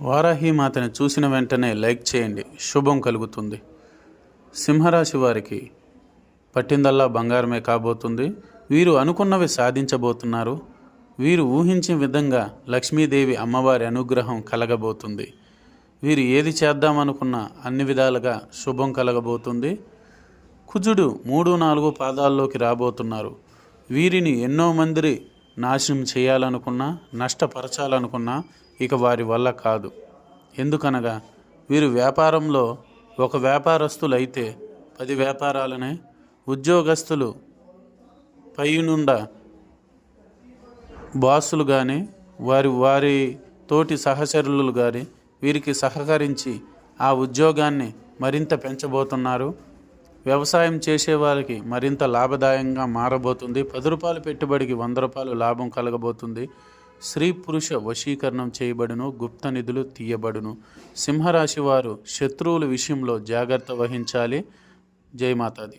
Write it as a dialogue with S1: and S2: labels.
S1: వారాహిమాతని చూసిన వెంటనే లైక్ చేయండి. శుభం కలుగుతుంది. సింహరాశి వారికి పట్టిందల్లా బంగారమే కాబోతుంది. వీరు అనుకున్నవి సాధించబోతున్నారు. వీరు ఊహించిన విధంగా లక్ష్మీదేవి అమ్మవారి అనుగ్రహం కలగబోతుంది. వీరు ఏది చేద్దామనుకున్నా అన్ని విధాలుగా శుభం కలగబోతుంది. కుజుడు మూడు నాలుగు పాదాల్లోకి రాబోతున్నారు. వీరిని ఎన్నో మంది నాశనం చేయాలనుకున్నా నష్టపరచాలనుకున్నా ఇక వారి వల్ల కాదు. ఎందుకనగా వీరు వ్యాపారంలో ఒక వ్యాపారస్తులైతే పది వ్యాపారాలనే ఉద్యోగస్తులు పైనుండా బాసులు కానీ వారి వారి తోటి సహచరులు కానీ వీరికి సహకరించి ఆ ఉద్యోగాన్ని మరింత పెంచబోతున్నారు. వ్యవసాయం చేసే వారికి మరింత లాభదాయంగా మారబోతుంది. పది రూపాయల పెట్టుబడికి వంద రూపాయలు లాభం కలగబోతుంది. స్త్రీ పురుష వశీకరణం చేయబడును గుప్త నిధులు తీయబడును. సింహరాశి వారు శత్రువుల విషయంలో జాగ్రత్త వహించాలి. జయమాతాది